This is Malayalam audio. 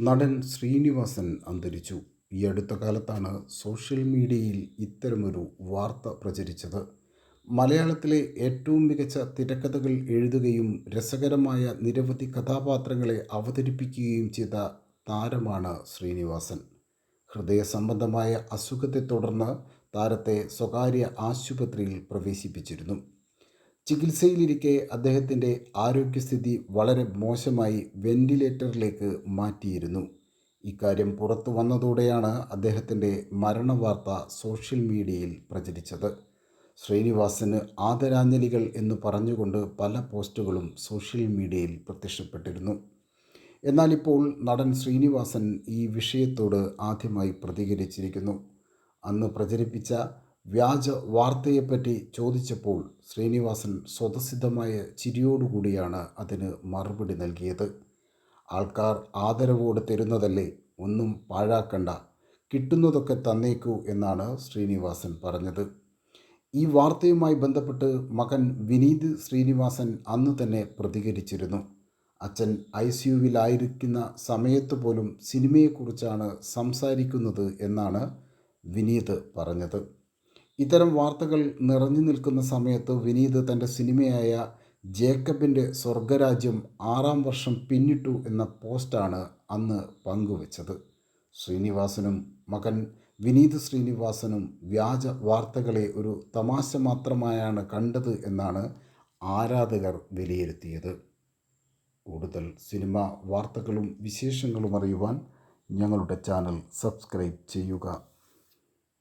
നടൻ ശ്രീനിവാസൻ അന്തരിച്ചു. ഈ അടുത്ത കാലത്താണ് സോഷ്യൽ മീഡിയയിൽ ഇത്തരമൊരു വാർത്ത പ്രചരിച്ചത്. മലയാളത്തിലെ ഏറ്റവും മികച്ച തിരക്കഥകൾ എഴുതുകയും രസകരമായ നിരവധി കഥാപാത്രങ്ങളെ അവതരിപ്പിക്കുകയും ചെയ്ത താരമാണ് ശ്രീനിവാസൻ. ഹൃദയ സംബന്ധമായ അസുഖത്തെ തുടർന്ന് താരത്തെ സ്വകാര്യ ആശുപത്രിയിൽ പ്രവേശിപ്പിച്ചിരുന്നു. ചികിത്സയിലിരിക്കെ അദ്ദേഹത്തിന്റെ ആരോഗ്യസ്ഥിതി വളരെ മോശമായി വെന്റിലേറ്ററിലേക്ക് മാറ്റിയിരുന്നു. ഇക്കാര്യം പുറത്തു വന്നതോടെയാണ് അദ്ദേഹത്തിന്റെ മരണവാർത്ത സോഷ്യൽ മീഡിയയിൽ പ്രചരിച്ചത്. ശ്രീനിവാസന് ആദരാഞ്ജലികൾ എന്ന് പറഞ്ഞുകൊണ്ട് പല പോസ്റ്റുകളും സോഷ്യൽ മീഡിയയിൽ പ്രത്യക്ഷപ്പെട്ടിരുന്നു. എന്നാൽ ഇപ്പോൾ നടൻ ശ്രീനിവാസൻ ഈ വിഷയത്തോട് ആദ്യമായി പ്രതികരിച്ചിരിക്കുന്നു. അന്ന് പ്രചരിപ്പിച്ച വ്യാജ വാർത്തയെപ്പറ്റി ചോദിച്ചപ്പോൾ ശ്രീനിവാസൻ സ്വതസിദ്ധമായ ചിരിയോടുകൂടിയാണ് അതിന് മറുപടി നൽകിയത്. ആൾക്കാർ ആദരവോടെ തരുന്നതല്ലേ ഒന്നും പാഴാക്കണ്ട കിട്ടുന്നതൊക്കെ തന്നേക്കൂ എന്നാണ് ശ്രീനിവാസൻ പറഞ്ഞത്. ഈ വാർത്തയുമായി ബന്ധപ്പെട്ട് മകൻ വിനീത് ശ്രീനിവാസൻ അന്ന് തന്നെ പ്രതികരിച്ചിരുന്നു. അച്ഛൻ ഐ സിയുവിലായിരിക്കുന്ന സമയത്ത് പോലും സിനിമയെക്കുറിച്ചാണ് സംസാരിക്കുന്നത് എന്നാണ് വിനീത് പറഞ്ഞത്. ഇത്തരം വാർത്തകൾ നിറഞ്ഞു നിൽക്കുന്ന സമയത്ത് വിനീത് തന്റെ സിനിമയായ ജേക്കബിന്റെ സ്വർഗരാജ്യം ആറാം വർഷം പിന്നിട്ടു എന്ന പോസ്റ്റാണ് അന്ന് പങ്കുവച്ചത്. ശ്രീനിവാസനും മകൻ വിനീത് ശ്രീനിവാസനും വ്യാജ വാർത്തകളെ ഒരു തമാശ മാത്രമായാണ് കണ്ടത് എന്നാണ് ആരാധകർ വിലയിരുത്തിയത്. കൂടുതൽ സിനിമ വാർത്തകളും വിശേഷങ്ങളും അറിയുവാൻ ഞങ്ങളുടെ ചാനൽ സബ്സ്ക്രൈബ് ചെയ്യുക.